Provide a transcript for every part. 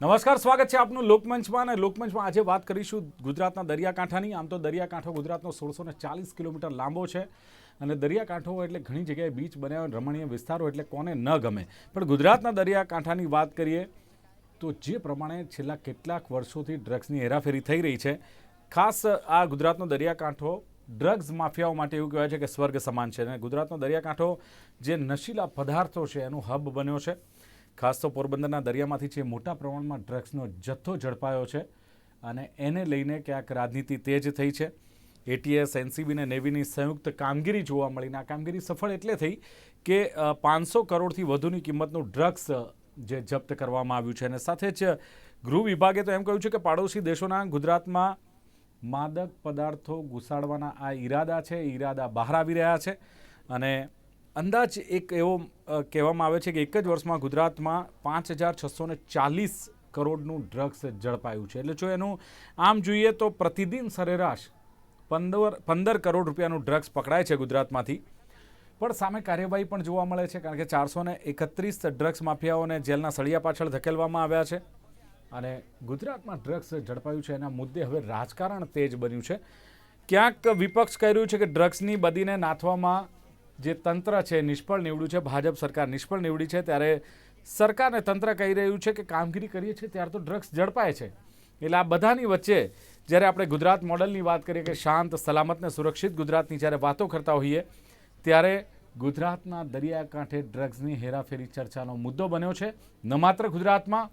નમસ્કાર, સ્વાગત છે આપનું લોકમંચમાં અને લોકમંચમાં આજે વાત કરીશું ગુજરાતના દરિયાકાંઠાની. આમ તો દરિયાકાંઠો ગુજરાતનો સોળસો ચાલીસ કિલોમીટર લાંબો છે અને દરિયાકાંઠો એટલે ઘણી જગ્યાએ બીચ બન્યા રમણીય વિસ્તારો એટલે કોને ન ગમે. પણ ગુજરાતના દરિયાકાંઠાની વાત કરીએ તો જે પ્રમાણે છેલ્લા કેટલાક વર્ષોથી ડ્રગ્સની હેરાફેરી થઈ રહી છે, ખાસ આ ગુજરાતનો દરિયાકાંઠો ડ્રગ્સ માફિયાઓ માટે એવું કહેવાય છે કે સ્વર્ગ સમાન છે. અને ગુજરાતનો દરિયાકાંઠો જે નશીલા પદાર્થો છે, એનું હબ બન્યો છે. ખાસ તો પોરબંદરના દરિયામાંથી છે મોટા પ્રમાણમાં ડ્રગ્સનો જથ્થો ઝડપાયો છે અને એને લઈને ક્યાંક રાજનીતિ તેજ થઈ છે. એટીએસ એનસીબી અને નેવીની સંયુક્ત કામગીરી જોવા મળીને આ કામગીરી સફળ એટલે થઈ કે પાંચસો કરોડથી વધુની કિંમતનું ડ્રગ્સ જે જપ્ત કરવામાં આવ્યું છે. અને સાથે જ ગૃહ વિભાગે તો એમ કહ્યું છે કે પાડોશી દેશોના ગુજરાતમાં માદક પદાર્થો ઘુસાડવાના આ ઈરાદા છે. ઈરાદા બહાર આવી રહ્યા છે અને અંદાજ એક એવો કહેવામાં આવે છે કે એક જ વર્ષમાં ગુજરાતમાં પાંચ હજાર છસો ચાલીસ કરોડનું ડ્રગ્સ ઝડપાયું છે. એટલે જો એનું આમ જોઈએ તો પ્રતિદિન સરેરાશ પંદર પંદર કરોડ રૂપિયાનું ડ્રગ્સ પકડાય છે ગુજરાતમાંથી. પણ સામે કાર્યવાહી પણ જોવા મળે છે કારણ કે ચારસો એકત્રીસ ડ્રગ્સ માફિયાઓને જેલના સળિયા પાછળ ધકેલવામાં આવ્યા છે અને ગુજરાતમાં ડ્રગ્સ ઝડપાયું છે. એના મુદ્દે હવે રાજકારણ તેજ બન્યું છે. ક્યાંક વિપક્ષ કહી રહ્યું છે કે ડ્રગ્સની બદીને નાથવામાં જે તંત્ર છે, નિષ્ફળ નીવડ્યું છે, ભાજપ સરકાર નિષ્ફળ નીવડી છે, ત્યારે સરકારને તંત્ર કહી રહ્યું છે કે કામગીરી કરીએ છીએ, ત્યારે તો ડ્રગ્સ ઝડપાય છે. એટલે આ બધાની વચ્ચે જ્યારે આપણે ગુજરાત મોડલની વાત કરીએ કે શાંત, સલામત ને સુરક્ષિત ગુજરાતની જ્યારે વાતો કરતા હોઈએ, ત્યારે ગુજરાતના દરિયાકાંઠે ડ્રગ્સની હેરાફેરી ચર્ચાનો મુદ્દો બન્યો છે. ન માત્ર ગુજરાતમાં,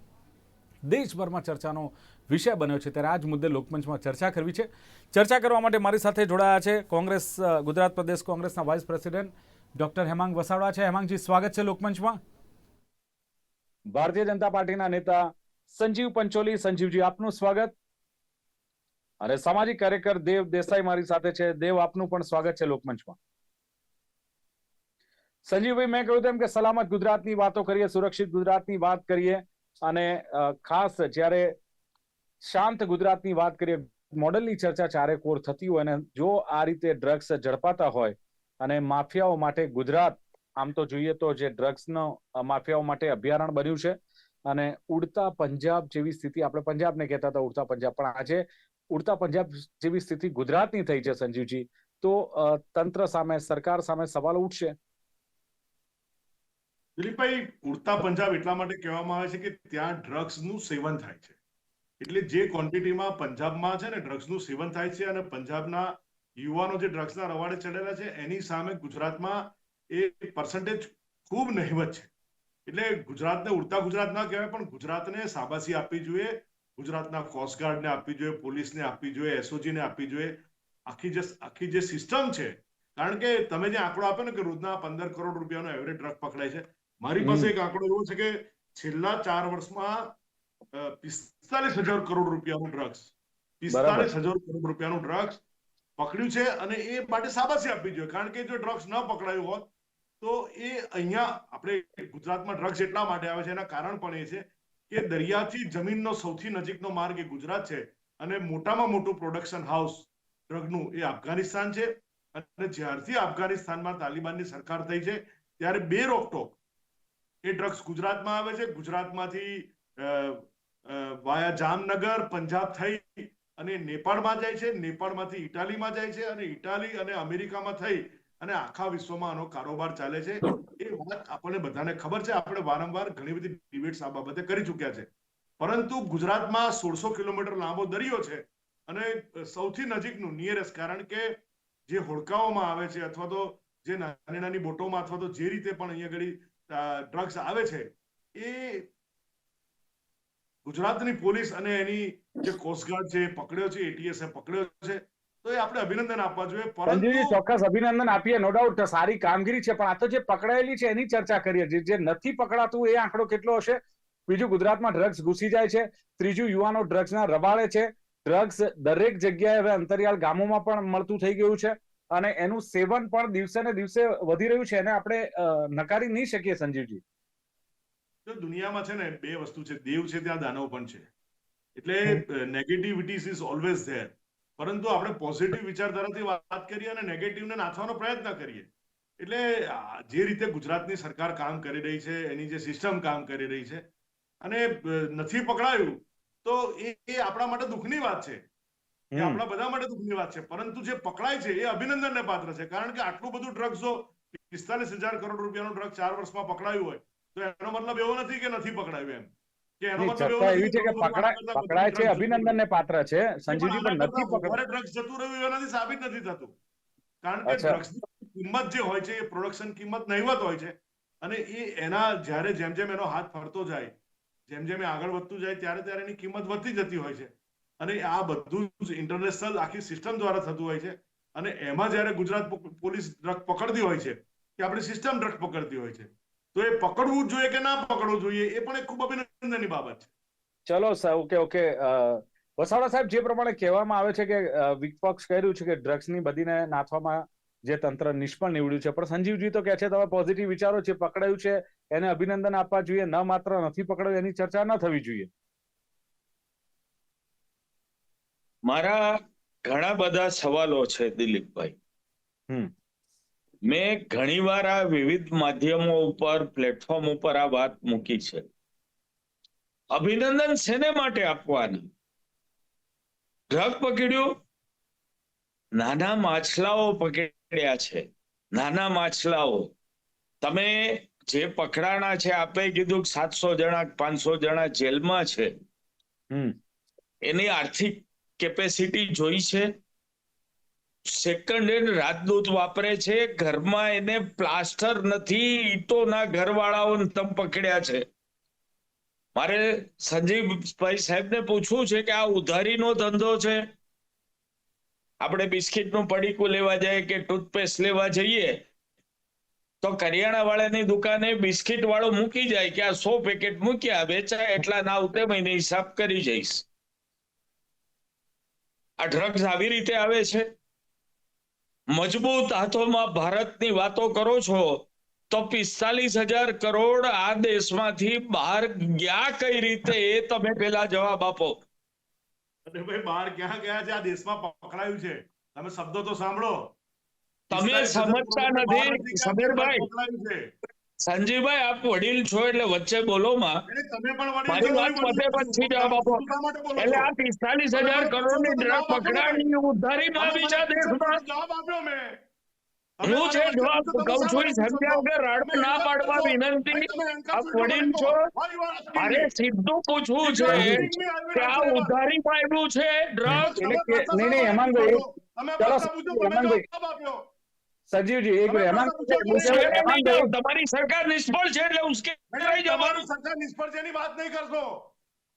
દેશભરમાં ચર્ચાનો વિષય બન્યો છે. ત્યારે આ જ મુદ્દે લોકમંચમાં ચર્ચા કરવી છે. ચર્ચા કરવા માટે મારી સાથે જોડાયા છે કોંગ્રેસ ગુજરાત પ્રદેશ કોંગ્રેસના vice president doctor Hemang Vasavada છે. હેમાંગજી, સ્વાગત છે લોકમંચમાં. ભારતીય જનતા પાર્ટીના નેતા સંજીવ પંચોલી. સંજીવજી, આપનું સ્વાગત. અને સામાજિક કાર્યકર દેવ દેસાઈ મારી સાથે છે. દેવ, આપનું પણ સ્વાગત છે લોકમંચમાં. સંજીવભાઈ, મેં કહ્યું તેમ કે સલામત ગુજરાતની વાતો કરીએ, સુરક્ષિત ગુજરાતની વાત કરીએ. અને ખાસ જ્યારે શાંત ગુજરાતની વાત કરીએ, મોડલની ચર્ચા ચારે કોર થતી હોય અને જો આ રીતે ડ્રગ્સ ઝડપાતા હોય અને માફિયાઓ માટે ગુજરાત, આમ તો જોઈએ તો જે ડ્રગ્સનો માફિયાઓ માટે અભયારણ્ય બન્યું છે અને ઉડતા પંજાબ જેવી સ્થિતિ, આપણે પંજાબને કહેતા હતા ઉડતા પંજાબ, પણ આજે ઉડતા પંજાબ જેવી સ્થિતિ ગુજરાતની થઈ છે સંજીવજી. તો તંત્ર સામે, સરકાર સામે સવાલ ઉઠશે? દિલીપભાઈ, ઉડતા પંજાબ એટલા માટે કહેવામાં આવે છે કે ત્યાં ડ્રગ્સનું સેવન થાય છે. એટલે જે ક્વોન્ટિટીમાં પંજાબમાં છે ને ડ્રગ્સનું સેવન થાય છે અને પંજાબના યુવાનો જે ડ્રગ્સના રવાડે ચડેલા છે એની સામે ગુજરાતમાં એ પર્સન્ટેજ ખૂબ નહિવત છે. એટલે ગુજરાતને ઉડતા ગુજરાત ના કહેવાય પણ ગુજરાતને શાબાશી આપવી જોઈએ. ગુજરાતના કોસ્ટગાર્ડને આપવી જોઈએ પોલીસને આપવી જોઈએ એસઓજીને આપવી જોઈએ. આખી જે આખી જે સિસ્ટમ છે કારણ કે તમે જે આંકડો આપ્યો ને કે રોજના પંદર કરોડ રૂપિયાનો એવરેજ ડ્રગ પકડાય છે મારી પાસે એક આંકડો એવો છે કે છેલ્લા ચાર વર્ષમાં પિસ્તાલીસ હજાર કરોડ રૂપિયાનું ડ્રગ્સ પિસ્તાલીસ હજાર કરોડ રૂપિયાનું ડ્રગ્સ પકડ્યું છે અને એ માટે શાબાશી આપવી જોઈએ. કારણ કે જો ડ્રગ્સ ન પકડાયું હોત તો એ અહીંયા આપણે ગુજરાતમાં ડ્રગ્સ એટલા માટે આવે છે એના કારણ પણ એ છે કે દરિયાથી જમીનનો સૌથી નજીકનો માર્ગ એ ગુજરાત છે અને મોટામાં મોટું પ્રોડક્શન હાઉસ ડ્રગનું એ અફઘાનિસ્તાન છે. અને જ્યારથી અફઘાનિસ્તાનમાં તાલિબાનની સરકાર થઈ છે ત્યારે બે રોકટોક એ ડ્રગ્સ ગુજરાતમાં આવે છે. ગુજરાતમાંથી વાયા જામનગર, પંજાબ થઈ અને નેપાળમાં જાય છે. નેપાળમાંથી ઇટાલીમાં જાય છે અને ઇટાલી અને અમેરિકામાં થઈ અને આખા વિશ્વમાં આનો કારોબાર ચાલે છે. એ વાત આપણને બધાને ખબર છે. આપણે વારંવાર ઘણી બધી ડિબેટ્સ આ બાબતે કરી ચૂક્યા છે. પરંતુ ગુજરાતમાં સોળસો કિલોમીટર લાંબો દરિયો છે અને સૌથી નજીકનું નિયરેસ્ટ કારણ કે જે હોડકાઓમાં આવે છે અથવા તો જે નાની નાની બોટોમાં અથવા તો જે રીતે પણ અહીંયા આગળ ડ્રગ્સ આવે છે, એ ગુજરાતની પોલીસ અને એની જે કોસ્ટગાર્ડ છે પકડ્યો છે એટીએસ એ પકડ્યો છે તો એ આપણે અભિનંદન આપવા જોઈએ. પરંતુ ચોક્કસ અભિનંદન આપીએ નો ડાઉટ સારી કામગીરી છે પણ આ તો જે પકડાયેલી છે એની ચર્ચા કરીએ જે જે નથી પકડાતું એ આંકડો કેટલો હશે? બીજું ગુજરાતમાં ડ્રગ્સ ઘૂસી જાય છે. ત્રીજું યુવાનો ડ્રગ્સના રવાડે છે. ડ્રગ્સ દરેક જગ્યાએ હવે અંતરિયાળ ગામોમાં પણ મળતું થઈ ગયું છે અને એનું સેવન પણ દિવસે ને દિવસે વધી રહ્યું છે. એને આપણે નકારી નહીં શકીએ સંજીવજી. દુનિયામાં છે ને બે વસ્તુ છે. દેવ છે ત્યાં દાનવ પણ છે. એટલે નેગેટિવિટીઝ ઇઝ ઓલવેઝ ધેર પરંતુ આપણે પોઝિટિવ વિચારધારાથી વાત કરીએ અને નેગેટિવને નાથવાનો પ્રયત્ન કરીએ. એટલે જે રીતે ગુજરાતની સરકાર કામ કરી રહી છે એની જે સિસ્ટમ કામ કરી રહી છે અને નથી પકડાયું તો એ એ આપણા માટે દુઃખની વાત છે. એ આપણા બધા માટે દુઃખની વાત છે. પરંતુ જે પકડાય છે એ અભિનંદનને પાત્ર છે. કારણ કે આટલું બધું ડ્રગ્સ જો પિસ્તાલીસ હજાર કરોડ રૂપિયાનું ડ્રગ ચાર વર્ષમાં પકડાયું હોય તો એનો મતલબ એવો નથી કે નથી પકડાયું એમ. કે એનો મતલબ એવો એવી છે કે પકડાય પકડાય છે drugs અભિનંદનને પાત્ર છે. સંજીવજી પણ નથી પકડાય. વધારે જતું રહ્યું એનાથી સાબિત નથી થતું. કારણ કે અચ્છા. કિંમત જે હોય છે એ પ્રોડક્શન કિંમત નહીવત હોય છે. અને એ એના જ્યારે જેમ જેમ એનો હાથ ફરતો જાય જેમ જેમ એ આગળ વધતું જાય ત્યારે ત્યારે એની કિંમત વધતી જતી હોય છે. અને આ બધું જ ઇન્ટરનેશનલ આખી સિસ્ટમ દ્વારા થતું હોય છે. અને એમાં જ્યારે ગુજરાત પોલીસ ડ્રગ પકડતી હોય છે કે આપણી સિસ્ટમ ડ્રગ પકડતી હોય છે તો એ પકડવું જોઈએ કે ના પકડવું જોઈએ એ પણ એક ખૂબ અભિનંદનની બાબત છે. ચલો સર ઓકે ઓકે. વસાવડા સાહેબ જે પ્રમાણે કહેવામાં આવે છે કે વિપક્ષ કહી છે કે ડ્રગ્સની બધીને નાથવામાં જે તંત્ર નિષ્ફળ નીવડ્યું છે પણ સંજીવજી તો કહે છે તમે પોઝિટિવ વિચારો છે પકડાયું છે એને અભિનંદન આપવા જોઈએ ન માત્ર નથી પકડાયું એની ચર્ચા ન થવી જોઈએ. મારા ઘણા બધા સવાલો છે દિલીપભાઈ. હમ. મેં ઘણીવાર આ વિવિધ માધ્યમો ઉપર પ્લેટફોર્મ ઉપર આ વાત મૂકી છે. અભિનંદન શેને માટે આપવાની? ડ્રગ પકડ્યું? નાના માછલાઓ પકડ્યા છે. નાના માછલાઓ. તમે જે પકડાણા છે આપે કીધું સાતસો જણા પાંચસો જણા જેલમાં છે. હમ. એની આર્થિક કેપેસિટી જોઈ છે? સેકન્ડ હેન્ડ રાજદૂત વાપરે છે. ઘરમાં એને પ્લાસ્ટર નથી, ઈટોના ઘરવાળાઓને તમ પકડ્યા છે. મારે સંજીવભાઈ સાહેબને પૂછવું છે કે આ ઉધારીનો ધંધો છે? આપણે બિસ્કિટનું પડીકું લેવા જઈએ કે ટૂથપેસ્ટ લેવા જઈએ? તો કરિયાણા વાળાની દુકાને બિસ્કિટ વાળો મૂકી જાય કે આ સો પેકેટ મૂક્યા, વેચાય, એટલા ના ઉતે મહિને હિસાબ કરી જઈશ. આ ડ્રગ્સ આવી રીતે આવે છે? મજબૂત હાથોમાં ભારતની વાતો કરો છો તો પિસ્તાલીસ હજાર કરોડ આ દેશમાંથી બહાર ગયા કઈ રીતે એ તમે પેલા જવાબ આપો. અરે ભાઈ બહાર ક્યાં ગયા છે? આ દેશમાં પકડાયું છે. તમે શબ્દો તો સાંભળો. તમે સમજતા નથી સમીરભાઈ સંજીવભાઈ આપ વડીલ છો એટલે વચ્ચે બોલો માં. તમે મારી વાત વડીલ પતે પછી જવાબ આપો. એટલે આ પિસ્તાલીસ હજાર કરોડ કરોડની પૂછો. ડ્રગ ને. પકડાણી તમે આવી છે દેશમાં. જવાબ આપ્યો મેં હું છે જવાબ? કહું છું સમજ્યા વગર રાડો ના પાડવા વિનંતી. આપ વડીલ છો? અરે સીધું પૂછવું છે કે આ ઉધારી. આવ્યું છે ડ્રગ નહીં, નહીં, શા હેમાંગ માટે ભાઈ, પૂછો? તમે ચલો, સંજીવજી એક મિનિટ તમારી સરકાર નિષ્ફળ છે. એટલે ઉશ્કેરાઈ તમારી સરકાર નિષ્ફળ છે એની વાત નહીં કરશો.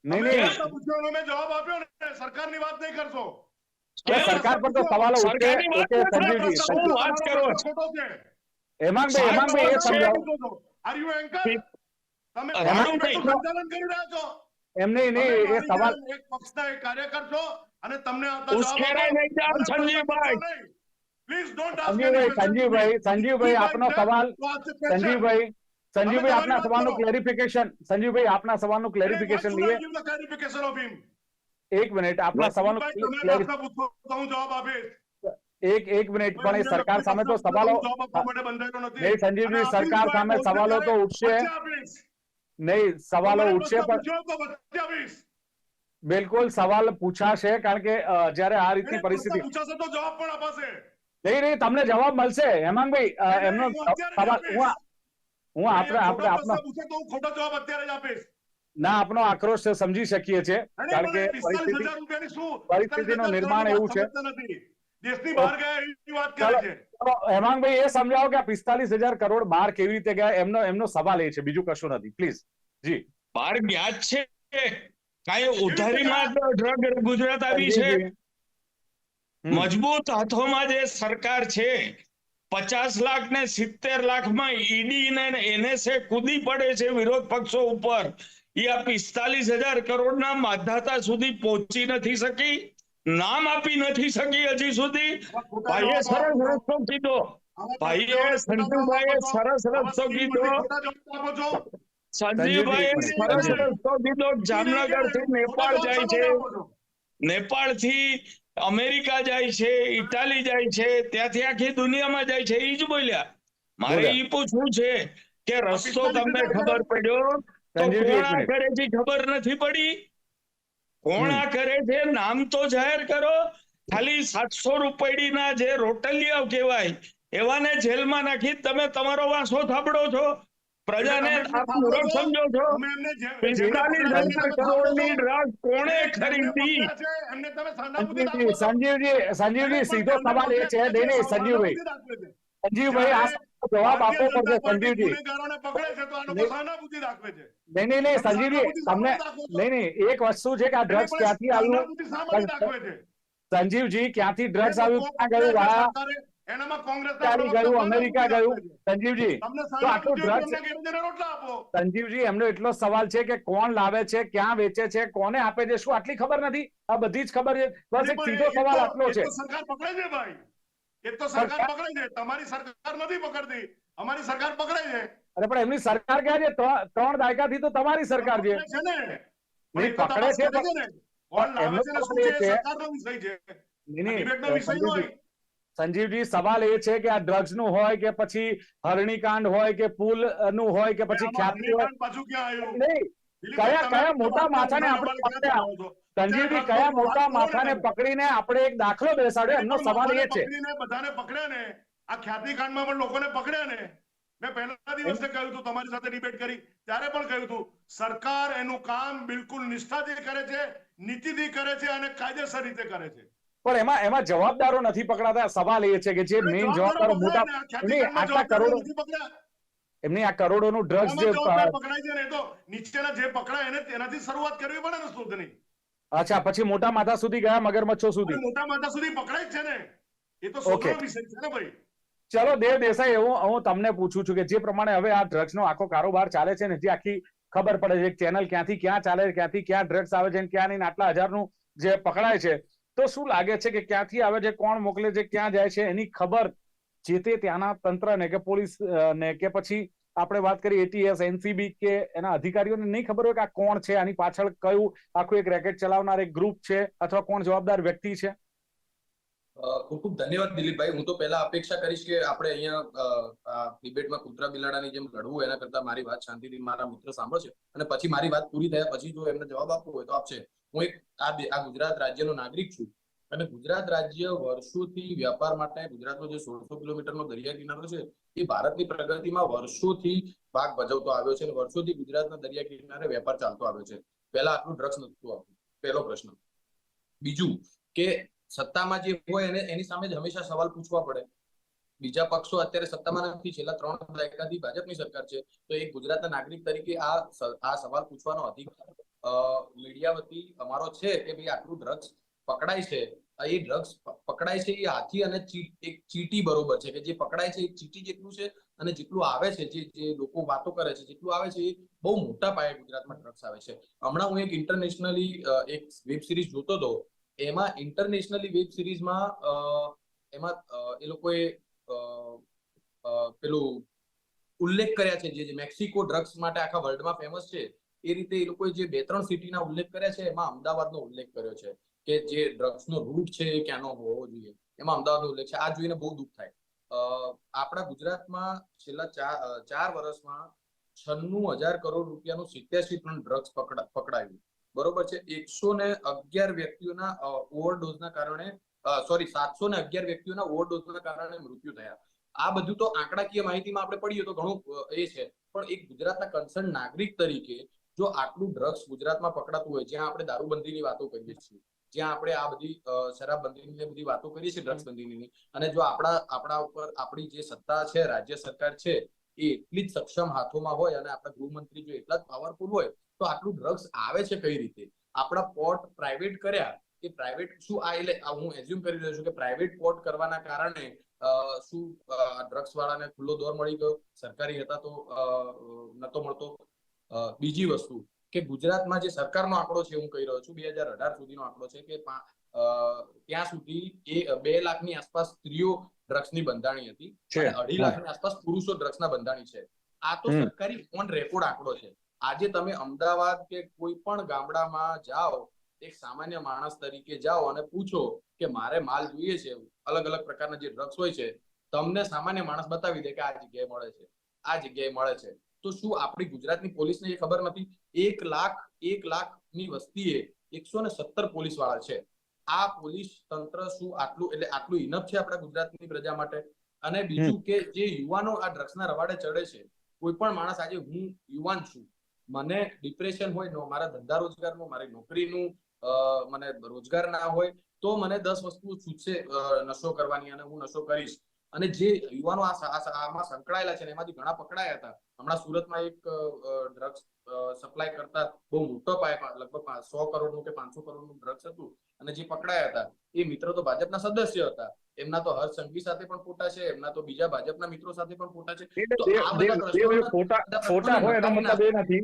નહીં નહીં. પૂછ્યો મેં જવાબ આપ્યો ને સરકારની વાત નહીં કરશો. સરકાર પર તો સવાલો ઉઠે ઓકે સંજીવજી વાત કરો. હેમાંગભાઈ હેમાંગભાઈ એ સમજાવો. આર યુ એન્કર તમે સંચાલન કરી રહ્યા છો. એમ નહીં નહીં એ સવાલ એક પક્ષના એક કાર્યકર છો અને તમને આટલા જવાબ સંજીવભાઈ. Ask સંજીવભાઈ. સંજીવભાઈ સંજીવભાઈ આપનો સવાલ સંજીવભાઈ સંજીવભાઈ આપના સવાલનું. ક્લેરિફિકેશન સંજીવભાઈ આપના સવાલનું ક્લેરિફિકેશન લઈએ એક મિનિટ આપના સવાલનું હું જવાબ આપીશ એક એક મિનિટ પણ એ સરકાર સામે તો સવાલો. નહીં સંજીવજી સરકાર સામે સવાલો તો ઉઠશે. નહીં સવાલો ઉઠશે પણ. બિલકુલ સવાલ પૂછાશે કારણ કે જ્યારે આ રીતની પરિસ્થિતિ પૂછાશે તો જવાબ પણ અપાશે નહીં નહીં તમને જવાબ મળશે. હેમાંગભાઈ એમનો હું સવાલ હું હું આપણે આપણે આપનો તો હું ખોટો જવાબ અત્યારે જ આપીશ. ના આપનો આક્રોશ સમજી શકીએ છીએ. કારણ કે મને 45,000 પરિસ્થિતિ રૂપિયાની શું? પરિસ્થિતિનું નિર્માણ એવું છે. દેશની બહાર ગયા એવી વાત કરે છે. હેમાંગભાઈ એ સમજાવો કે પિસ્તાલીસ હજાર કરોડ બહાર કેવી રીતે ગયા? એમનો એમનો સવાલ એ છે બીજું કશું નથી. પ્લીઝ જી. બહાર ગયા જ છે. કાંઈ ઉધારીમાં ડ્રગ ગુજરાત આવી છે. મજબૂત હાથોમાં જે સરકાર છે પચાસ લાખ ને સિત્તેર લાખમાં ઈડી ને એનએસએ કૂદી પડે છે વિરોધ પક્ષો ઉપર. એ આ પિસ્તાલીસ હજાર કરોડના માધાતા સુધી પહોંચી નથી શકી નામ આપી નથી શકી હજી સુધી. ભાઈએ સરસ રસ્તો કીધો. ભાઈએ સંજુભાઈએ સરસ રસ્તો કીધો. સંજીવભાઈએ સરસ રસ્તો કીધો. જામનગરથી નેપાળ જાય છે. નેપાળથી અમેરિકા જાય છે ઇટાલી જાય છે ત્યાંથી આખી દુનિયામાં જાય છે એ જ બોલ્યા. મારે એ પૂછવું છે કે રસ્તો તમને ખબર પડ્યો? તો કોણ છે ખબર નથી પડી? કોણ આ કરે છે? નામ તો જાહેર કરો. ખાલી સાતસો રૂપિયાના જે રોટલિયા કહેવાય એવાને જેલમાં નાખી તમે તમારો વાંસો થાબડો છો. પ્રજાને આપ મૂર્ખ સમજો છો પિસ્તાલીસ હજાર કરોડની ડ્રગ કોણે ખરીદી સંજીવજી સંજીવજી સીધો સવાલ એ છે નહીં નહીં સંજીવભાઈ. સંજીવભાઈ આ જવાબ આપવો પડશે સંજીવજી નહીં. નહીં નહીં સંજીવજી તમને નહીં નહીં એક વસ્તુ છે કે આ ડ્રગ્સ ક્યાંથી આવ્યું સંજીવજી ક્યાંથી ડ્રગ્સ આવ્યું ક્યાં ગયું સરકારે, એનામાં કોંગ્રેસ ચાલી ગયું અમેરિકા ગયું. સંજીવજી તો આટલું સંજીવજી એમનો એટલો સવાલ છે કે કોણ લાવે છે ક્યાં વેચે છે કોને આપે છે શું આટલી ખબર નથી? આ બધી જ ખબર છે. બસ એક સીધો સવાલ આટલો છે. સરકાર પકડે છે ભાઈ. એક તો સરકાર સરકાર- પકડે છે. તમારી સરકાર નથી પકડતી. અમારી સરકાર પકડે છે. અરે પણ એમની સરકાર ક્યાં છે? ત્રણ દાયકા દાયકાથી તો તમારી સરકાર છે. પકડે છે કોણ લાવે છે ને શું સવાલ છે. સંજીવજી સવાલ એ છે કે આ ડ્રગ્સનું હોય કે પછી હરણીકાંડ હોય કે પુલનું હોય કે પછી ખ્યાતિ હોય? ક્યાં કયા- મોટા માથાને આપણે પકડ્યા? સંજીવજી કયા મોટા માથાને પકડીને આપણે એક દાખલો બેસાડ્યો? એમનો સવાલ એ છે. બધાને પકડ્યા ને. આ ખ્યાતિકાંડમાં પણ લોકોને પકડ્યા ને. મેં પહેલા દિવસે કહ્યું હતું તમારી સાથે ડિબેટ કરી. ત્યારે પણ કહ્યું હતું સરકાર એનું કામ બિલકુલ નિષ્ઠાથી કરે છે નીતિથી કરે છે અને કાયદેસર રીતે કરે છે. પણ એમાં એમાં જવાબદારો નથી પકડાતા. સવાલ એ છે કે જે મેઇન જવાબદારો મોટા ને, આટલા કરોડો એમની આ કરોડોનું ડ્રગ્સ જે પકડાય છે ને તો નીચેના જે પકડાય એને એનાથી શરૂઆત કરવી પડે ને શોધની અચ્છા પછી મોટા માથા સુધી ગયા મગરમચ્છો સુધી. મોટા માથા સુધી પકડાય છે ને. એ તો શોધવાનો વિષય છે ને ભાઈ. ચલો દેવ દેસાઈ હું હું તમને પૂછું છું કે જે પ્રમાણે હવે આ ડ્રગ્સ નો આખો કારોબાર ચાલે છે ને જે આખી ખબર પડે છે ચેનલ ક્યાંથી ક્યાં ચાલે છે ક્યાંથી ક્યાં ડ્રગ્સ આવે છે ક્યાં નહીં આટલા આટલા હજારનું જે પકડાય છે તો શું લાગે છે કે ક્યાંથી આવે છે? કોણ મોકલે છે? ક્યાં જાય છે? એની ખબર જે તે ત્યાંના તંત્રને કે પોલીસ ને કે પછી આપણે વાત કરી એટીએસ એનસીબી કે એના અધિકારીઓને નહીં ખબર હોય કે આ કોણ છે? આની પાછળ કયું આખું એક રેકેટ ચલાવનાર એક ગ્રુપ છે? અથવા કોણ જવાબદાર વ્યક્તિ છે? ખૂબ ખૂબ ધન્યવાદ દિલીપભાઈ. હું તો પહેલા અપેક્ષા કરીશ કે આપણે અહીંયા ડિબેટમાં કૂતરા બિલાડાની જેમ લડવું, એના કરતા મારી વાત શાંતિથી મારા મિત્ર સાંભળશે અને પછી મારી વાત પૂરી થયા પછી જો એમને જવાબ આપવો હોય તો આપશે. હું એક આ ગુજરાત રાજ્યનો નાગરિક છું અને ગુજરાત રાજ્ય વર્ષોથી વ્યાપાર માટે, ગુજરાતનો જે સોળસો કિલોમીટરનો દરિયા કિનારો છે, એ ભારતની પ્રગતિમાં વર્ષોથી ભાગ ભજવતો આવ્યો છે અને વર્ષોથી ગુજરાતના દરિયા કિનારે વેપાર ચાલતો આવ્યો છે. પહેલા આટલું ડ્રગ્સ નતું આવતું. પહેલો પ્રશ્ન. બીજું કે સત્તામાં જે હોય એને, એની સામે જ હંમેશા સવાલ પૂછવા પડે. બીજા પક્ષો અત્યારે સત્તામાં નથી. છેલ્લા ત્રણ દાયકાથી ભાજપની સરકાર છે. તો એક ગુજરાતના નાગરિક તરીકે આ આ સવાલ પૂછવાનો અધિકાર મીડિયા વતી અમારો છે કે ભાઈ આટલું ડ્રગ્સ પકડાય છે. એ ડ્રગ્સ પકડાય છે એ હાથી અને એક ચીટી બરોબર છે કે જે પકડાય છે એ ચીટી જેટલું છે અને જેટલું આવે છે, જે જે લોકો વાતો કરે છે, જેટલું આવે છે એ બહુ મોટા પાયે ગુજરાતમાં ડ્રગ્સ આવે છે. હમણાં હું એક ઇન્ટરનેશનલી એક વેબ સિરીઝ જોતો હતો. એમાં ઇન્ટરનેશનલી વેબ સિરીઝમાં એમાં એ લોકોએ પેલું ઉલ્લેખ કર્યા છે, જે મેક્સિકો ડ્રગ્સ માટે આખા વર્લ્ડમાં ફેમસ છે, એ રીતે એ લોકોએ જે બે, ત્રણ સિટીના ઉલ્લેખ કર્યા છે, એમાં અમદાવાદનો ઉલ્લેખ કર્યો છે, કે જે ડ્રગ્સનો રૂટ છે એ ક્યાંનો હોવો જોઈએ, એમાં અમદાવાદનો ઉલ્લેખ છે, આ જોઈને બહુ દુઃખ થાય. આપણા ગુજરાતમાં છેલ્લા ચાર ચાર વર્ષમાં છન્નું હજાર કરોડ રૂપિયાનું સિત્યાસી ટન ડ્રગ્સ પકડાયું. બરોબર છે? એકસો ને અગિયાર વ્યક્તિઓના ઓવરડોઝના કારણે સોરી સાતસો ને અગિયાર વ્યક્તિઓના ઓવરડોઝના કારણે મૃત્યુ થયા. આ બધું તો આંકડાકીય માહિતીમાં આપણે પડીએ તો ઘણું એ છે. પણ એક ગુજરાતના કન્સર્ન નાગરિક તરીકે જો આટલું ડ્રગ્સ ગુજરાતમાં પકડાતું હોય, જ્યાં આપણે દારૂબંધીની વાતો કરીએ છીએ, જ્યાં આપણે આ બધી શરાબબંધીની બધી વાતો કરીએ છીએ ડ્રગ્સ બંધીની અને જો આપણા આપણા ઉપર આપણી જે સત્તા છે, રાજ્ય સરકાર છે, એ એટલી જ સક્ષમ હાથોમાં હોય અને આપણા ગૃહમંત્રી જો એટલા જ પાવરફુલ હોય તો આટલું ડ્રગ્સ આવે છે કઈ રીતે? આપણા પોર્ટ પ્રાઇવેટ કર્યા કે પ્રાઇવેટ શું આ એટલે હું એઝ્યુમ કરી રહ્યો છું કે પ્રાઇવેટ પોર્ટ કરવાના કારણે શું ડ્રગ્સ વાળાને ખુલ્લો દોર મળી ગયો? સરકારી હતા તો નતો મળતો. બીજી વસ્તુ કે ગુજરાતમાં જે સરકારનો આંકડો છે હું કહી રહ્યો છું બે હજાર અઢાર સુધીનો આંકડો છે કે ત્યાં સુધી એ બે લાખની આસપાસ સ્ત્રીઓ ડ્રગ્સની બંધાણી હતી અઢી લાખની આસપાસ પુરુષો ડ્રગ્સના બંધાણી છે. આ તો સરકારી ઓન રેકોર્ડ આંકડો છે. આજે તમે અમદાવાદ કે કોઈ પણ ગામડામાં જાઓ એક સામાન્ય માણસ તરીકે જાઓ અને પૂછો કે મારે માલ જોઈએ છે અલગ અલગ પ્રકારના જે ડ્રગ્સ હોય છે તમને સામાન્ય માણસ બતાવી દે કે આ જગ્યાએ મળે છે આ જગ્યાએ મળે છે. તો શું આપણી ગુજરાતની પોલીસને એ ખબર નથી? એક લાખ એક લાખની વસ્તીએ એકસો ને સત્તર પોલીસવાળા છે. આ પોલીસ તંત્ર શું આટલું એટલે આટલું ઇનફ છે આપણા ગુજરાતની પ્રજા માટે? અને બીજું કે જે યુવાનો આ ડ્રગ્સના રવાડે ચડે છે કોઈ પણ માણસ આજે હું યુવાન છું મને ડિપ્રેશન હોય મારા ધંધા રોજગારનું મારી નોકરીનું મને રોજગાર ના હોય, તો મને દસ વસ્તુ છૂટશે નશો કરવાની અને હું નશો કરીશ. અને જે યુવાનો આમાં સંકળાયેલા છે એમાંથી ઘણા પકડાયા હતા. હમણાં સુરતમાં એક ડ્રગ્સ સપ્લાય કરતા બહુ મોટો પાય લગભગ સો કરોડનું કે પાંચસો કરોડનું ડ્રગ્સ હતું. અને જે પકડાયા હતા, એ મિત્ર તો ભાજપના સદસ્ય હતા. એમના તો હર્ષ સંઘવી સાથે પણ ફોટા છે એમના તો બીજા ભાજપના મિત્રો સાથે પણ ફોટા છે. ફોટા ફોટા હોય એનો મતલબ એ નથી.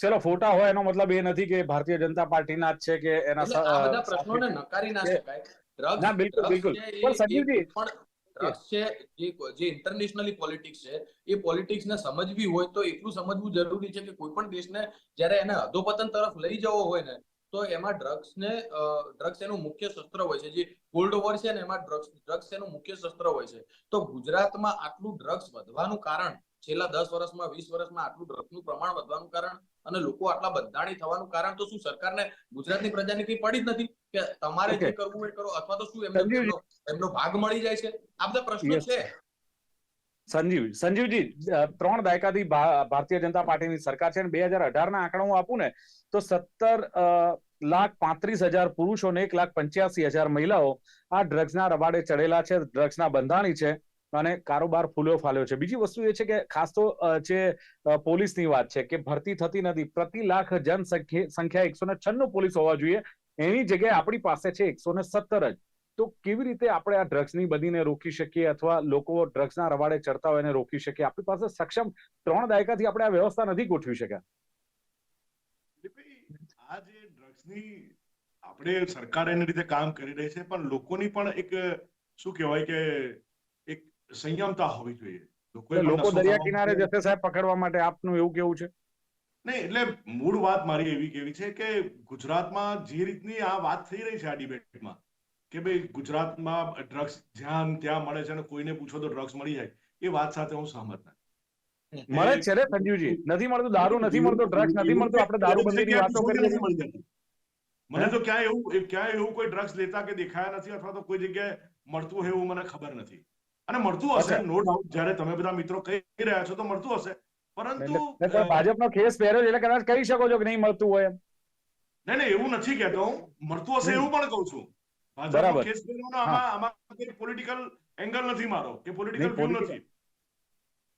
ચલો ફોટા હોય એનો મતલબ એ નથી કે ભારતીય જનતા પાર્ટીના જ છે કે એના બધા પ્રશ્નોને નકારી ના શકાય. ના, બિલકુલ, બિલકુલ. પણ સંજીવજી, છે જે ઇન્ટરનેશનલી પોલિટિક્સ છે એ પોલિટિક્સ ને સમજવી હોય તો એટલું સમજવું જરૂરી છે કે કોઈ પણ દેશને જ્યારે એને અધોપતન તરફ લઈ જવો હોય ને તો એમાં ડ્રગ્સ ને ડ્રગ્સ એનું મુખ્ય શસ્ત્ર હોય છે. જે કોલ્ડ વોર છે ને એમાં ડ્રગ્સ ડ્રગ્સ એનું મુખ્ય શસ્ત્ર હોય છે. તો ગુજરાતમાં આટલું ડ્રગ્સ વધવાનું કારણ છેલ્લા દસ વર્ષમાં વીસ વર્ષમાં આટલું ડ્રગ્સનું પ્રમાણ વધવાનું કારણ અને લોકો આટલા બંધાણી થવાનું કારણ તો શું સરકારને ગુજરાતની પ્રજાની કઈ પડી જ નથી? કે તમારે જે કરવું હોય એ કરો અથવા તો શું એમનો એમનો ભાગ મળી જાય છે? આ બધા પ્રશ્નો છે. સંજીવ, સંજીવજી ત્રણ દાયકાથી ભારતીય જનતા પાર્ટીની સરકાર છે અને બે હજાર અઢાર ના આંકડા હું આપું ને, તો સત્તર લાખ પાંત્રીસ હજાર પુરુષો ને એક લાખ પંચ્યાસી હજાર મહિલાઓ આ ડ્રગ્સના રવાડે ચડેલા છે, ડ્રગ્સના બંધાણી છે અને કારોબાર ફૂલ્યો ફાલ્યો છે. બીજી વસ્તુ એ છે કે ખાસ તો જે પોલીસની વાત છે કે ભરતી થતી નથી, પ્રતિ લાખ જનસંખ્યા, સંખ્યા એકસો ને છન્નું પોલીસ હોવા જોઈએ. એની જગ્યાએ આપણી પાસે છે એકસો ને સત્તર જ. તો કેવી રીતે આપણે આ ડ્રગ્સની બધીને રોકી શકીએ અથવા લોકો ડ્રગ્સના રવાડે ચડતા હોય એને રોકી શકીએ? આપણી પાસે સક્ષમ ત્રણ દાયકાથી આપણે આ વ્યવસ્થા નથી ગોઠવી શક્યા. આ જે ડ્રગ્સની આપણે સરકાર એની રીતે કામ કરી રહી છે પણ લોકોની પણ એક શું કહેવાય કે એક સંયમતા હોવી જોઈએ. લોકો દરિયા કિનારે જશે સાહેબ પકડવા માટે આપનું એવું કેવું છે? નહીં એટલે મૂળ વાત મારી એવી કેવી છે કે ગુજરાતમાં જે રીતની આ વાત થઈ રહી છે આ ડિબેટમાં કે ભાઈ ગુજરાતમાં ડ્રગ્સ જ્યાં ત્યાં મળે છે અને કોઈને પૂછો તો ડ્રગ્સ મળી જાય એ વાત સાથે હું સહમત નથી. મળે છે રે સંજીવજી નથી મળતું દારૂ નથી મળતો ડ્રગ્સ નથી મળતો આપણે દારૂબંધીની વાતો દરેક કરીએ છીએ. મને તો ક્યાંય એવું ક્યાંય એવું કોઈ ડ્રગ્સ લેતા કે દેખાયા નથી અથવા તો કોઈ જગ્યાએ મળતું હોય એવું મને ખબર નથી. અને મળતું હશે નો ડાઉટ જ્યારે તમે બધા મિત્રો કહી રહ્યા છો તો મળતું હશે. પરંતુ ભાજપનો કેસ પહેર્યો એટલે કદાચ કહી શકો છો કે નહીં મળતું હોય એમ. નહીં નહીં એવું નથી કહેતો હું. મળતું હશે એવું પણ કહું છું. બરાબર. કેસ આમાં આમાં પોલિટિકલ એંગલ નથી મારો કે પોલિટિકલ વ્યૂ નથી.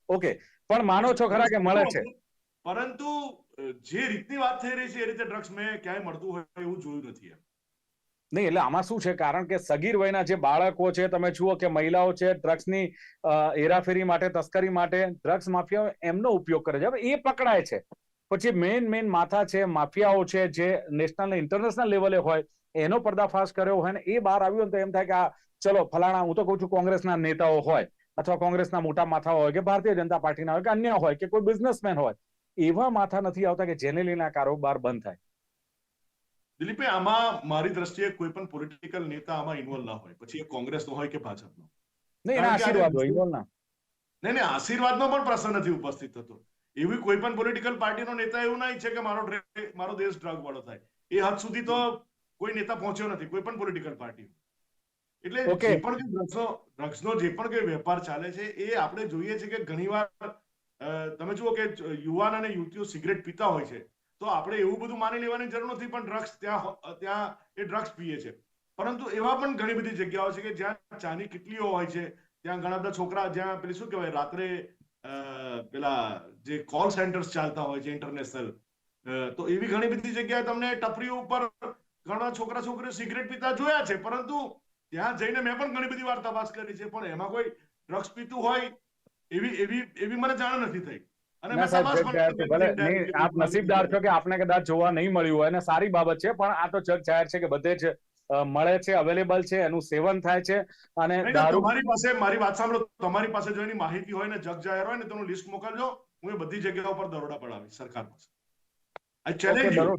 ઓકે પણ માનો છો ખરા કે મળે છે? પરંતુ જે રીતની વાત થઈ રહી છે એ રીતે ડ્રગ્સ મેં ક્યાંય મળતું હોય એવું જોયું નથી એમ. નહીં એટલે આમાં શું છે? કારણ કે સગીર વયના જે બાળકો છે તમે જુઓ કે મહિલાઓ છે ડ્રગ્સની હેરાફેરી માટે તસ્કરી માટે ડ્રગ્સ માફિયાઓ એમનો ઉપયોગ કરે છે. હવે એ પકડાય છે. પછી મેઇન મેઇન માથા છે માફિયાઓ છે જે નેશનલ ઇન્ટરનેશનલ લેવલે હોય એનો પર્દાફાશ કર્યો હોય ને એ બહાર આવ્યો ને તો એમ થાય કે આ ચલો ફલાણા હું તો કહું છું કોંગ્રેસના નેતાઓ હોય અથવા કોંગ્રેસના મોટા માથા હોય કે ભારતીય જનતા પાર્ટીના હોય કે અન્ય હોય કે કોઈ બિઝનેસમેન હોય એવા માથા નથી આવતા કે જેને લઈને આ કારોબાર બંધ થાય. દિલીપે આમાં મારી દ્રષ્ટિએ કોઈ પણ પોલિટિકલ નેતા આમાં ઇન્વોલ્વ ના હોય. પછી એ કોંગ્રેસનો હોય કે ભાજપનો? નહીં એના આશીર્વાદ હોય ઇન્વોલ્વ ના. નહીં નહીં આશીર્વાદનો પણ પ્રશ્ન નથી ઉપસ્થિત થતો. એવી કોઈ પણ પોલિટિકલ પાર્ટીનો નેતા એવું ના ઈચ્છે કે મારો મારો દેશ ડ્રગ વાળો થાય. એ હદ સુધી તો કોઈ નેતા પહોંચ્યો નથી કોઈ પણ પોલિટિકલ પાર્ટી એટલે જે પણ ડ્રગ્સનો ડ્રગ્સનો જે પણ કઈ વેપાર ચાલે છે એ આપણે જોઈએ છે કે ઘણીવાર તમે જુઓ કે યુવાન અને યુવતીઓ સિગરેટ પીતા હોય છે તો આપણે એવું બધું માની લેવાની જરૂર નથી પણ ડ્રગ્સ ત્યાં ત્યાં એ ડ્રગ્સ પીએ છે. પરંતુ એવા પણ ઘણી બધી જગ્યાઓ છે કે જ્યાં ચાની કેટલીઓ હોય છે ત્યાં ઘણા બધા છોકરા જ્યાં પેલી શું કહેવાય રાત્રે પેલા જે કોલ સેન્ટર્સ ચાલતા હોય છે ઇન્ટરનેશનલ તો એવી ઘણી બધી જગ્યાએ તમને ટપરીઓ ઉપર ઘણા છોકરા છોકરીઓ સિગરેટ પીતા જોયા છે પરંતુ ત્યાં જઈને મેં પણ ઘણી બધી વાર તપાસ કરી છે પણ એમાં કોઈ ડ્રગ્સ પીતું હોય એવી એવી એવી મને જાણ નથી થઈ અને ના મેં સાહેબ તપાસ જગ પણ જાહેર છે કરી ભલે છે. નહીં આપ નસીબદાર છો કે આપને કદાચ જોવા નહીં મળ્યું હોય અને સારી બાબત છે પણ આ તો જગ જાહેર છે કે બધે જ મળે છે અવેલેબલ છે એનું સેવન થાય છે અને દારૂ તમારી પાસે મારી વાત સાંભળો તમારી પાસે જો એની માહિતી હોય ને જગ જાહેર હોય ને તેનું લિસ્ટ મોકલજો હું એ બધી જગ્યાઓ પર દરોડા પડાવીશ સરકાર પાસે ચેલેન્જ. હમ,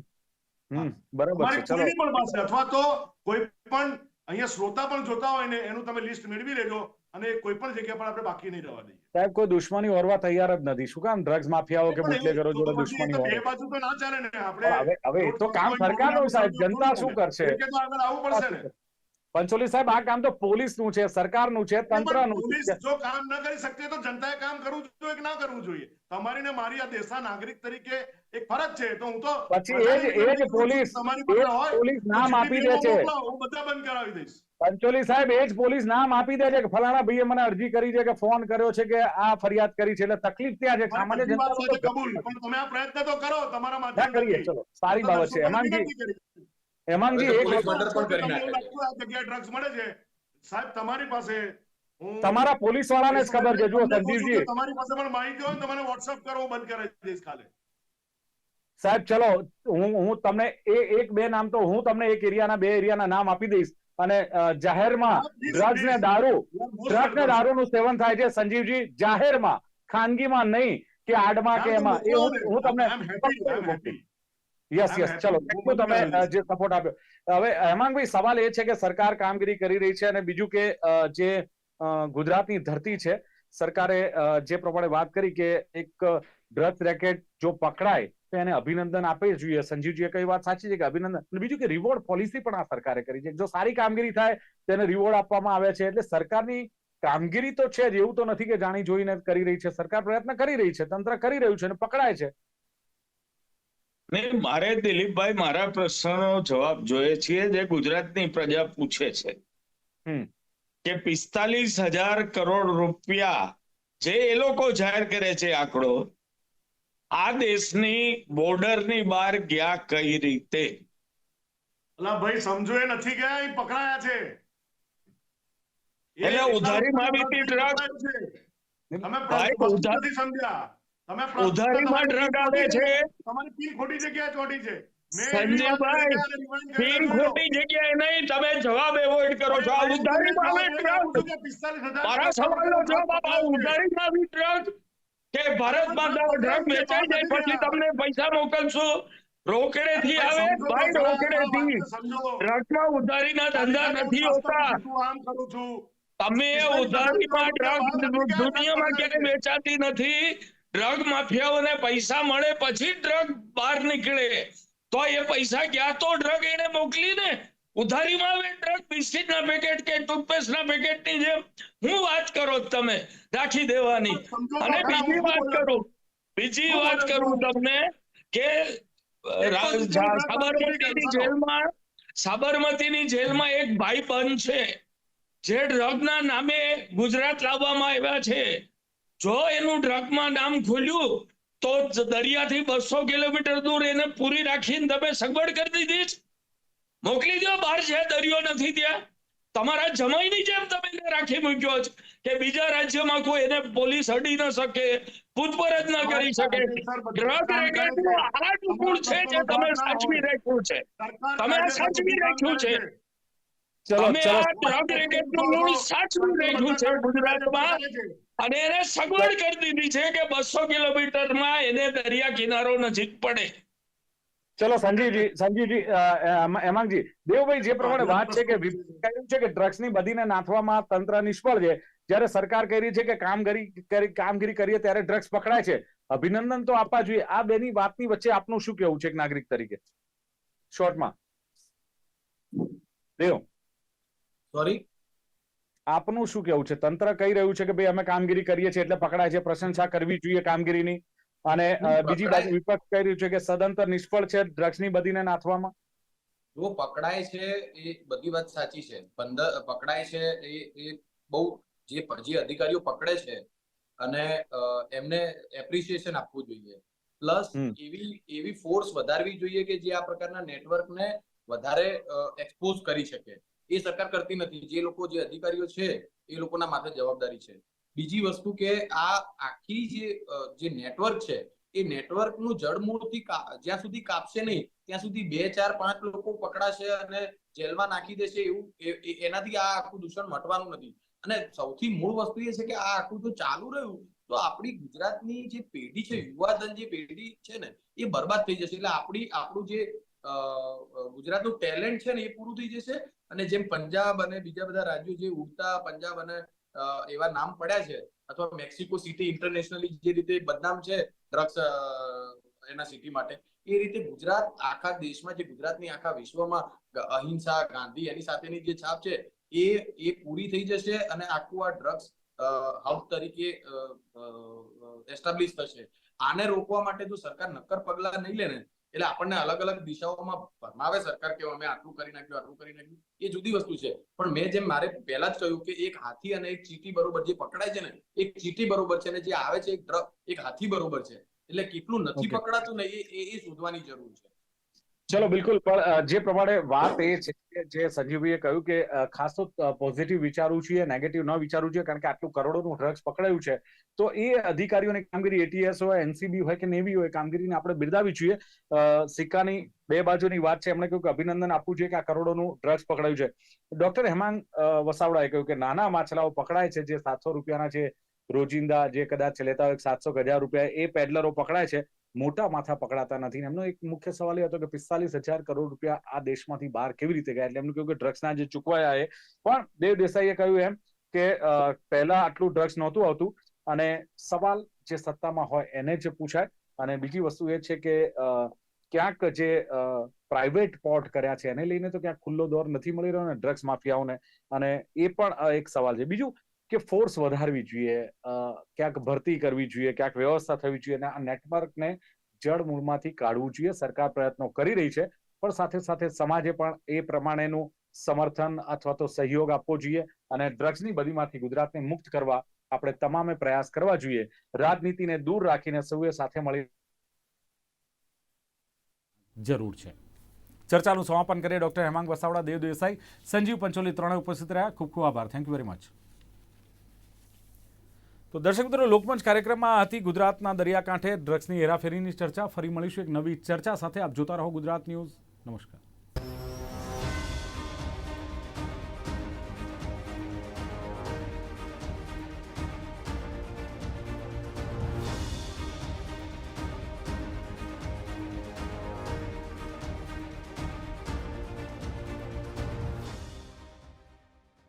બરાબર છે ચલો. પણ પાસે અથવા તો કોઈ પણ અહીંયા શ્રોતા પણ જોતા હોય ને એનું તમે લિસ્ટ મેળવી લેજો અને કોઈ પણ જગ્યા પર આપણે બાકી નહીં રહેવા દઈએ. સાહેબ કોઈ દુશ્મની ઓરવા તૈયાર જ નથી. શું કામ ડ્રગ્સ માફિયાઓ કે બુટલેગરો જોડે દુશ્મની તો એ બાજુ તો ના ચાલે ને આપણે હવે હવે તો કામ સરકારનું સાહેબ જનતા શું કરશે? કે તો આગળ આવવું પડશે ને. પંચોલી સાહેબ આ કામ તો પોલીસનું છે સરકારનું છે તંત્રનું પોલીસ છે. જો કામ ન કરી શકતી હોય તો જનતાએ કામ કરવું જોઈએ કે ના કરવું જોઈએ? તમારી ને મારી આ દેશના નાગરિક તરીકે એક ફરજ છે. તો હું તો પછી એ જ- એ જ પોલીસ- તમારી એ પાસે જ હોય પોલીસ નામ આપી દે છે. હું બધા બંધ કરાવી દઈશ. પંચોલી સાહેબ એ જ પોલીસ નામ આપી દે છે કે ફલાણા ભાઈએ મને અરજી કરી છે કે ફોન કર્યો છે કે આ ફરિયાદ કરી છે. એટલે તકલીફ ત્યાં છે. સામાન્ય જનતા કબૂલ. પણ તમે આ પ્રયત્ન તો કરો. તમારા માધ્યમ. કરીએ. ચલો. સારી બાબત છે. હેમાંગજી. હેમાંગજી એક તમને જગ્યાએ ડ્રગ્સ મળે છે? સાહેબ તમારી પાસે તમારા પોલીસ વાળાને જ ખબર છે. જુઓ તમને સંજીવજી. તમારી પાસે પણ માહિતી હોય ને તો મને WhatsApp કરો. બંધ કરાવી દઈશ કાલે સાહેબ ચલો હું હું તમને એ એક બે નામ તો હું તમને એક એરિયાના બે એરિયાના નામ આપી દઈશ. અને જાહેરમાં ડ્રગ્સ ને દારૂ ડ્રગ્સ ને welcome. દારૂનું સેવન થાય છે સંજીવજી. જાહેરમાં ખાનગીમાં નહીં કે આડમાં કે એમાં. એ હું તમને. Yes yes. ચલો હું તમે જે સપોર્ટ આપ્યો. હવે હેમાંગભાઈ સવાલ એ છે કે સરકાર કામગીરી કરી રહી છે અને બીજું કે જે ગુજરાતની ધરતી છે સરકારે જે પ્રમાણે વાત કરી કે એક ડ્રગ્સ રેકેટ જો પકડાય તો એને અભિનંદન આપે જોઈએ સંજીવજીએ કઈ વાત સાચી છે કે અભિનંદન. અને બીજું કે રિવોર્ડ પોલિસી પણ આ સરકારે કરી છે. જો સારી કામગીરી થાય તેને રિવોર્ડ આપવામાં આવે છે. એટલે સરકારની કામગીરી તો છે જ એવું તો નથી કે જાણી જોઈને કરી રહી છે. સરકાર પ્રયત્ન કરી રહી છે તંત્ર કરી રહ્યું છે અને પકડાય છે. નહીં મારે દિલીપભાઈ મારા પ્રશ્નનો જવાબ જોઈએ છીએ જે ગુજરાતની પ્રજા પૂછે છે. હમ. કે પિસ્તાલીસ હજાર કરોડ રૂપિયા જે એ લોકો જાહેર કરે છે આંકડો આ દેશની બોર્ડરની બહાર ગયા કઈ રીતે અલા ભાઈ સમજો એ નથી ગયા એ પકડાયા છે એટલે ઉધારી? પકડાયા છે. તમે ઉધાર- સમજ્યા તમે ઉધારીમાં ડ્રગ આવે છે તમારી પીર ખોટી જગ્યાએ ચોટી છે સંજયભાઈ. ખોટી જગ્યાએ નહીં તમે જવાબ એવોઇડ કરો છો આ ઉધારીમાં આવે તમને જવાબ drug. આપું છું કે 45,000 મારા સવાલનો જવાબ આપો ઉધારીમાં આવી drug કે ભારતમાં ડ્રગ વેચાઈ જાય પછી તમને પૈસા મોકલશું. રોકડેથી આવે સમજો ભાઈ તો ખરા, રોકડેથી. વાતને સમજો. ધંધા નથી હોતા. તમે ઉધારીમાં ડ્રગ દુનિયામાં ક્યાંય વેચાતી નથી. ડ્રગ માફિયાઓને પૈસા મળે પછી ડ્રગ બહાર નીકળે. તો એ પૈસા ક્યાં તો ડ્રગ એને મોકલી ને ઉધારીમાં આવે ડ્રગ બિસ્કિટના પેકેટ કે ટૂથપેસ્ટના પેકેટની જેમ હું વાત કરો તમે રાખી દેવાની. અને બીજી વાત કરું બીજી વાત કરું તમને કે સાબરમતીની જેલમાં સાબરમતીની જેલમાં એક ભાઈ બંધ છે જે ડ્રગના નામે ગુજરાત લાવવામાં આવ્યા છે. જો એનું ડ્રગમાં નામ ખોલ્યું તો દરિયાથી બસો કિલોમીટર દૂર એને પૂરી રાખીને તમે સગવડ કરી દીધી. મોકલી દો બહાર છે દરિયો નથી ત્યાં. તમારા જમાઈની જેમ તમે રાખી મૂક્યો છે કે બીજા રાજ્યમાં કોઈ એને પોલીસ અડી ન શકે પૂછપરછ ન કરી શકે. ડ્રગ રેકેટનું આ ટુકડું છે જે તમે સાચવી રાખ્યું છે. તમે સાચવી રાખ્યું છે. ચલો તમે ચલો. આ ડ્રગ રેકેટનું મૂળ સાચવી રાખ્યું છે ગુજરાતમાં. અને એને સગવડ કરી દીધી છે કે બસો કિલોમીટરમાં એને દરિયા કિનારો નજીક પડે. ચલો સંજીવજી સંજીવજી હેમાંગજી દેવભાઈ જે પ્રમાણે વાત છે કે કહ્યું છે કે ડ્રગ્સની બધીને નાથવામાં તંત્ર નિષ્ફળ છે જ્યારે સરકાર કહી રહી છે કે કામગીરી કરી- કામગીરી કરીએ ત્યારે ડ્રગ્સ પકડાય છે. અભિનંદન તો આપવા જોઈએ. આ બેની વાતની વચ્ચે આપનું શું કેવું છે એક નાગરિક તરીકે? શોર્ટમાં. દેવ. સોરી? આપનું શું કેવું છે? તંત્ર કહી રહ્યું છે કે ભાઈ અમે કામગીરી કરીએ છીએ એટલે પકડાય છે. પ્રશંસા કરવી જોઈએ કામગીરીની. અને બીજી પકડાય- બાજુ વિપક્ષ કહી રહ્યું છે કે સદંતર નિષ્ફળ છે ડ્રગ્સની બધીને નાથવામાં. જો પકડાય છે એ બધી વાત સાચી છે. પંદર પકડાય છે એ એ બહુ જે જે અધિકારીઓ પકડે છે અને એમને એપ્રિસિએશન આપવું જોઈએ. પ્લસ એવી એવી ફોર્સ વધારવી જોઈએ કે જે આ પ્રકારના નેટવર્કને વધારે એક્સપોઝ કરી શકે. એ સરકાર કરતી નથી. જે લોકો જે અધિકારીઓ છે એ લોકોના માથે જવાબદારી છે. બીજી વસ્તુ કે આ આખી જે જે નેટવર્ક છે, એ નેટવર્કનું જડમૂળથી જ્યાં સુધી કાપશે નહીં, ત્યાં સુધી બે, ચાર, પાંચ લોકો પકડાશે અને જેલમાં નાખી દેશે એવું એનાથી આ આખું દૂષણ મટવાનું નથી. અને સૌથી મૂળ વસ્તુ એ છે કે આ આખું તો ચાલુ રહ્યું, તો આપણી ગુજરાતની જે પેઢી છે, યુવાધન જે પેઢી છે ને, એ બરબાદ થઈ જશે. એટલે આપણી, આપણું જે ગુજરાતનું ટેલેન્ટ છે ને, એ પૂરું થઈ જશે. અને જેમ પંજાબ અને બીજા બધા રાજ્યો જે ઉડતા, પંજાબ અને એવા નામ પડ્યા છે. અથવા મેક્સિકો સિટી ઇન્ટરનેશનલી જે રીતે બદનામ છે ડ્રગ્સ એના સિટી માટે, એ રીતે ગુજરાત આખા દેશમાં જે ગુજરાતની આખા વિશ્વમાં અહિંસા, ગાંધી એની સાથેની જે છાપ છે, એ એ પૂરી થઈ જશે અને આખું આ ડ્રગ્સ હબ તરીકે એસ્ટાબ્લિશ થશે. આને રોકવા માટે જો સરકાર નક્કર પગલા નહીં લે ને એટલે આપણને અલગ અલગ દિશાઓમાં ભરમાવે સરકાર કે અમે આટલું કરી નાખ્યું આટલું કરી નાખ્યું એ જુદી વસ્તુ છે. પણ મેં જેમ મારે પહેલા જ કહ્યું કે એક હાથી અને એક ચીટી બરોબર જે પકડાય છે ને એક ચીટી બરોબર છે અને જે આવે છે એક એક હાથી બરોબર છે. એટલે કેટલું નથી પકડાતું ને એ- એ શોધવાની જરૂર છે. ચલો, બિલકુલ, પણ જે પ્રમાણે વાત એ છે કે જે સંજીવભાઈએ કહ્યું કે ખાસ તો પોઝિટિવ વિચારવું જોઈએ નેગેટિવ ન વિચારવું જોઈએ, કારણ કે આટલું કરોડોનું ડ્રગ્સ પકડાયું છે, તો એ અધિકારીઓની કામગીરી એટીએસ હોય એનસીબી હોય કે નેવી હોય, કામગીરીને આપણે બિરદાવી જોઈએ. સિક્કાની બે બાજુની વાત છે, એમણે કહ્યું કે અભિનંદન આપવું જોઈએ કે આ કરોડોનું ડ્રગ્સ પકડાયું છે. ડોક્ટર હેમાંગ વસાવડાએ કહ્યું કે નાના માછલાઓ પકડાય છે, જે સાતસો રૂપિયાના છે રોજિંદા જે કદાચ લેતા હોય, સાતસો હજાર રૂપિયા એ પેડલરો પકડાય છે મોટા માથા પકડાતા નથી. એમનો એક મુખ્ય સવાલ એ હતો કે પિસ્તાલીસ હજાર કરોડ રૂપિયા આ દેશમાંથી બહાર કેવી રીતે ગયા? એટલે એમનું કહ્યું કે ડ્રગ્સના જે ચૂકવાયા એ. પણ દેવ દેસાઈએ કહ્યું એમ કે પહેલા આટલું ડ્રગ્સ નહોતું આવતું અને સવાલ જે સત્તામાં હોય એને જ પૂછાય. અને બીજી વસ્તુ એ છે કે ક્યાંક જે પ્રાઇવેટ પોર્ટ કર્યા છે એને લઈને તો ક્યાંક ખુલ્લો દોર નથી મળી રહ્યો ને ડ્રગ્સ માફિયાઓને. અને એ પણ એક સવાલ છે. બીજું કે ફોર્સ વધારવી જોઈએ ક્યાંક ભરતી કરવી જોઈએ, ક્યાંક વ્યવસ્થા થવી જોઈએ અને આ નેટવર્કને જડ મૂળમાંથી કાઢવું જોઈએ. સરકાર પ્રયત્નો કરી રહી છે, પણ સાથે સાથે સમાજે પણ એ પ્રમાણેનું સમર્થન અથવા તો સહયોગ આપવો જોઈએ અને ડ્રગ્સની બદીમાંથી ગુજરાતને મુક્ત કરવા આપણે તમામે પ્રયાસ કરવા જોઈએ. રાજનીતિને દૂર રાખીને સૌએ સાથે મળી જરૂર છે. ચર્ચાનું સમાપન કરીએ. ડોક્ટર હેમાંગ વસાવડા, દેવ દેસાઈ, સંજીવ પંચોલી ત્રણે ઉપસ્થિત રહ્યા. ખૂબ ખૂબ આભાર. થેન્ક યુ વેરી મચ તો દર્શક મિત્રો, લોકમંચ કાર્યક્રમમાં હતી ગુજરાતના દરિયાકાંઠે ડ્રગ્સની હેરાફેરીની ચર્ચા. ફરી મળીશું એક નવી ચર્ચા સાથે. આપ જોતા રહો ગુજરાત ન્યૂઝ. નમસ્કાર.